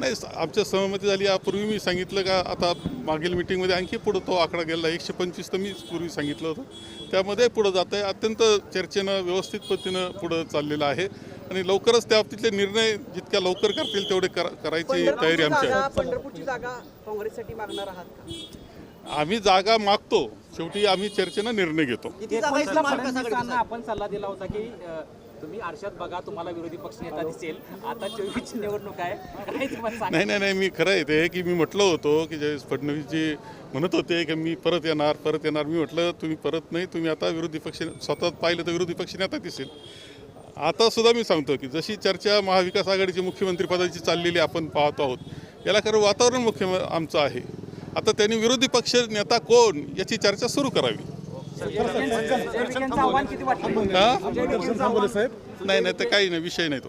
नाही आमच्या सहमती झाली. यापूर्वी मी सांगितलं का आता मागील मिटिंगमध्ये आणखी पुढं तो आकडा गेला. एकशे पंचवीस तर मीच पूर्वी सांगितलं होतं. त्यामध्ये पुढं जात आहे. अत्यंत चर्चेनं व्यवस्थित पद्धतीनं पुढं चाललेलं आहे. आणि लवकरच त्या बाबतीतले निर्णय जितक्या लवकर करतील तेवढे करा करायची तयारी आमची आहे. पंढरपूरची जागा काँग्रेससाठी मागणार आहात का? आम्ही जागा मागतो. शेवटी आम्ही चर्चेनं निर्णय घेतो. आपण सल्ला दिला होता की तुम्ही आरशात बघा तुम्हाला विरोधी पक्ष नेता दिसेल. आता चोवीसची निवडणूक आहे. तुम्हाला नाही नाही नाही मी खरं आहे. ते की मी म्हटलं होतो की जे फडणवीसजी म्हणत होते की मी परत येणार परत येणार. मी म्हटलं तुम्ही परत नाही तुम्ही आता विरोधी पक्ष स्वतः पाहिलं तर विरोधी पक्ष नेता दिसेल. आता सुद्धा मी सांगतो की जशी चर्चा महाविकास आघाडीची मुख्यमंत्री पदाची चाललेली आपण पाहतो आहोत याला खरं वातावरण मुख्य आमचं आहे. आता त्यांनी विरोधी पक्ष नेता कोण याची चर्चा सुरू करावी. नाही नाही ते काही नाही विषय नाही तो.